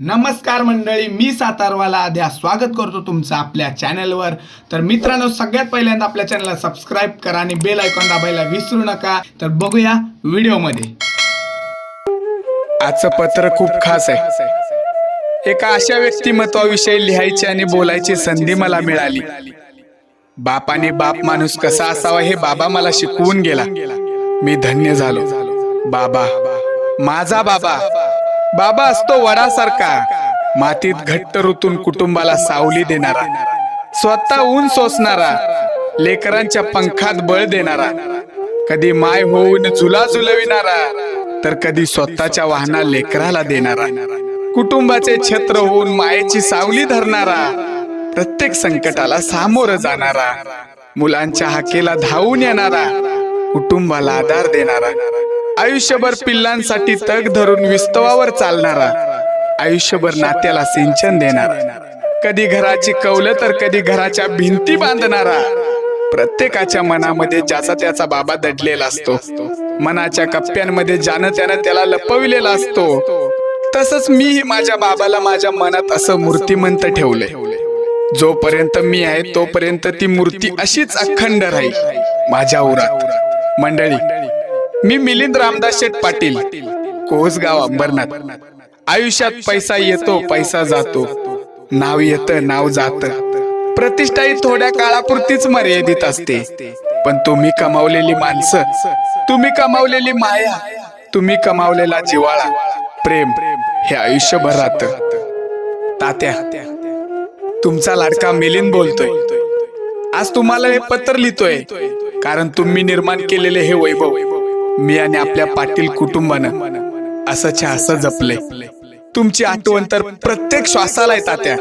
नमस्कार मंडळी मी सातारवाला. आध्या स्वागत करतो तुमचं आपल्या चॅनलवर. तर मित्रांनो सगळ्यात पहिल्यांदा आपल्या चॅनलला सबस्क्राईब करा आणि बेल आयकॉन दाबायला विसरू नका. तर बघूया व्हिडिओमध्ये. आजचं पत्र खूप खास आहे. एका अशा व्यक्तिमत्वाविषयी लिहायची आणि बोलायची संधी मला मिळाली. बापाने बाप माणूस कसा असावा हे बाबा मला शिकवून गेला. मी धन्य झालो. बाबा माझा बाबा बाबा असतो वडासारखा. मातीत घट्ट ऋतून कुटुंबाला सावली देणारा. स्वतः ऊन सोसणारा. लेकरांच्या पंखात बळ देणारा. कधी माय होऊन झुला झुलविणारा. तर कधी स्वतःच्या वाहना लेकराला देणारा. कुटुंबाचे छत्र होऊन मायेची सावली धरणारा. प्रत्येक संकटाला सामोरं जाणारा. मुलांच्या हाकेला धावून येणारा. कुटुंबाला आधार देणारा. आयुष्यभर पिल्लांसाठी तग धरून विस्तवावर चालणारा आयुष्यभर नात्याला सिंचन देणारा. कधी घराची कवलं तर कधी घराच्या भिंती बांधणारा. प्रत्येकाच्या मनामध्ये ज्याचा त्याचा बाबा दडलेला असतो. मनाच्या कप्प्यांमध्ये ज्यानं त्यानं त्याला लपविलेला असतो. तसंच मीही माझ्या बाबाला माझ्या मनात असं मूर्तिमंत ठेवले जोपर्यंत मी आहे तोपर्यंत ती मूर्ती अशीच अखंड राहील माझ्या उरात. मंडळी मी मिलिंद रामदास शेठ पाटील कोसगाव अंबरनाथ. आयुष्यात पैसा येतो पैसा जातो. नाव येतं नाव जात. प्रतिष्ठा ही थोड्या काळापुरतीच मर्यादित असते. पण तुम्ही कमावलेली माणसं तुम्ही कमावलेली माया तुम्ही कमावलेला जिवाळा प्रेम हे आयुष्यभर राहत. तात्या तुमचा लाडका मिलिंद बोलतोय. आज तुम्हाला हे पत्र लिहितोय कारण तुम्ही निर्माण केलेले हे वैभव. मी आणि आपल्या पाटील कुटुंबानं असंच्या असं जपले तुमची आठवण तर प्रत्येक श्वासाला आहे तात्या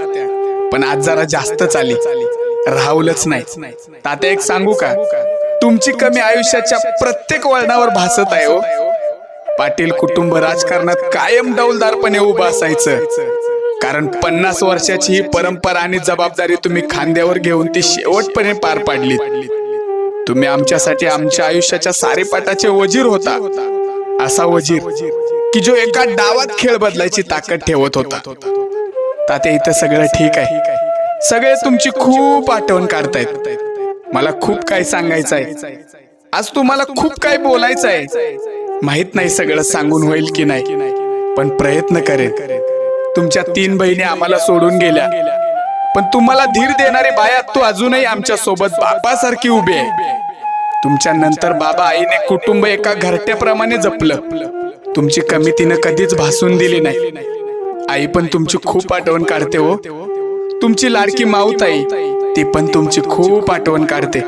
पण आज जरा जास्तच आली राहुलच नाही. तात्या एक सांगू का? तुमची कमी आयुष्याच्या प्रत्येक वळणावर भासत आहे हो. पाटील कुटुंब राजकारणात कायम डौलदारपणे उभं असायचं. कारण पन्नास वर्षाची ही परंपरा आणि जबाबदारी तुम्ही खांद्यावर घेऊन ती शेवटपणे पार पाडली तुम्ही आमच्यासाठी आमच्या आयुष्याच्या सारेपाटाचे वजीर होता. असा वजीर की जो एका डावात खेळ बदलायची ताकद ठेवत होता. ताते इथं सगळं ठीक आहे. सगळे तुमची खूप आठवण काढतायत. मला खूप काही सांगायचं आहे आज तुम्हाला खूप काही बोलायचं आहे माहीत नाही सगळं सांगून होईल की नाही. पण प्रयत्न करेन. तुमच्या तीन बहिणी आम्हाला सोडून गेल्या. पण तुम्हाला धीर देणारी बाया तू अजूनही आमच्यासोबत बापासारखी उभी आहे. तुमच्या नंतर बाबा आईने कुटुंब एका घरट्याप्रमाणे जपलं. तुमची कमी तिनं कधीच भासून दिली नाही. आई पण तुमची खूप आठवण काढते हो. तुमची लाडकी माऊत आई ती पण तुमची खूप आठवण काढते.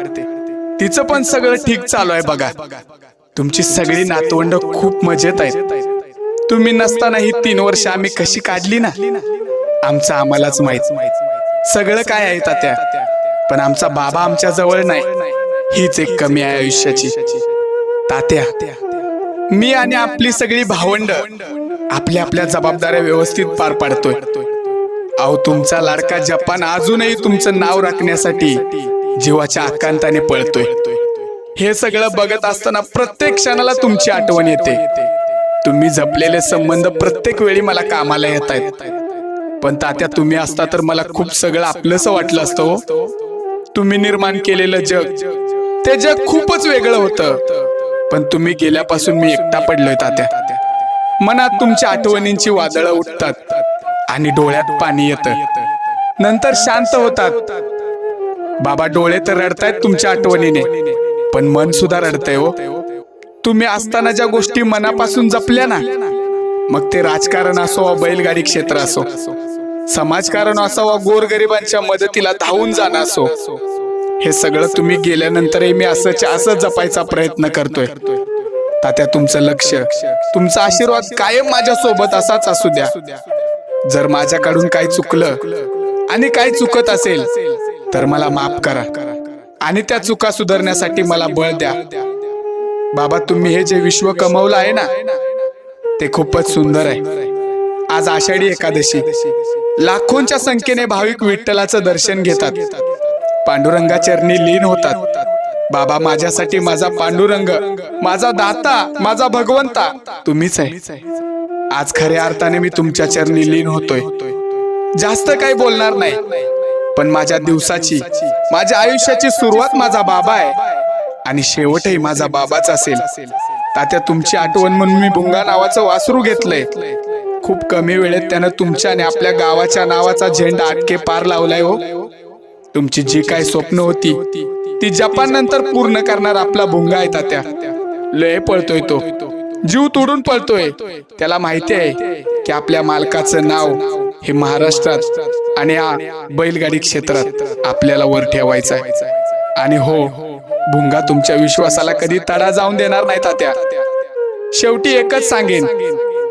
तिचं पण सगळं ठीक चालू आहे बघा. तुमची सगळी नातवंड खूप मजेत आहेत. तुम्ही नसताना ही तीन वर्ष आम्ही कशी काढली ना? आमचं आम्हालाच माहीत. सगळं काय आहे तात्या? पण आमचा बाबा आमच्या जवळ नाही. हीच एक कमी आहे आयुष्याची. तात्या मी आणि आपली सगळी भावंड आपल्या आपल्या जबाबदाऱ्या व्यवस्थित पार पाडतोय. अहो तुमचा लाडका जपान अजूनही तुमचं नाव राखण्यासाठी जीवाच्या आकांताने पळतोय. हे सगळं बघत असताना प्रत्येक क्षणाला तुमची आठवण येते. तुम्ही जपलेले संबंध प्रत्येक वेळी मला कामाला येत आहेत पण तात्या तुम्ही असता तर मला खूप सगळं आपलंस वाटलं असतं हो. तुम्ही निर्माण केलेलं जग ते जग खूपच वेगळं होतं. पण तुम्ही गेल्यापासून मी एकटा पडलोय तात्या. मनात तुमच्या आठवणींची वादळं उठतात आणि डोळ्यात पाणी येतं. नंतर शांत होतात. बाबा डोळे तर रडतायत तुमच्या आठवणीने पण मन सुद्धा रडतंय हो. तुम्ही असताना ज्या गोष्टी मनापासून जपल्या ना मग ते राजकारण असो बैलगाडी क्षेत्र असो समाजकारण असावा गोरगरिबांच्या मदतीला धावून जाणं असो. हे सगळं तुम्ही गेल्यानंतरही मी असंच असं जपायचा प्रयत्न करतोय. तात्या तुमचं लक्ष तुमचा आशीर्वाद कायम माझ्या सोबत असाच असू द्या. जर माझ्याकडून काही चुकलं आणि काय चुकत असेल तर मला माफ करा. आणि त्या चुका सुधारण्यासाठी मला बळ द्या. बाबा तुम्ही हे जे विश्व कमवलं आहे ना ते खूपच सुंदर आहे. आज आषाढी एकादशी. लाखोंच्या संख्येने भाविक विठ्ठलाचं दर्शन घेतात. पांडुरंगा चरणी लीन होतात. बाबा माझ्यासाठी माझा पांडुरंग माझा दाता माझा भगवंता तुम्हीच आहे. आज खऱ्या अर्थाने मी तुमच्या चरणी लीन होतोय. जास्त काही बोलणार नाही. पण माझ्या दिवसाची माझ्या आयुष्याची सुरुवात माझा बाबा आहे. आणि शेवटही माझा बाबाच असेल. तात्या तुमची आठवण म्हणून मी भुंगा नावाचं वासरू घेतलंय. खूप कमी वेळेत त्यानं तुमच्या आणि आपल्या गावाच्या नावाचा झेंडा आटके पार लावलाय हो. तुमची जी काय स्वप्न होती ती जपान नंतर पूर्ण करणार आपला भुंगा आहे तात्या. लय पळतोय तो. जीव तोडून पळतोय. त्याला माहिती आहे की आपल्या मालकाचं नाव हे महाराष्ट्रात आणि या बैलगाडी क्षेत्रात आपल्याला वर ठेवायचं आहे आणि हो भुंगा तुमच्या विश्वासाला कधी तडा जाऊन देणार नाही तात्या. शेवटी एकच सांगेन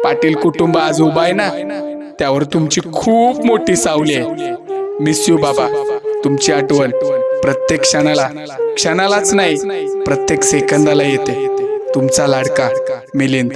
पाटील कुटुंब आज उभा आहे ना त्यावर तुमची खूप मोठी सावली आहे. मिस यू बाबा. तुमची आठवण प्रत्येक क्षणाला क्षणालाच नाही प्रत्येक सेकंदाला येते. तुमचा लाडका मिलिंद.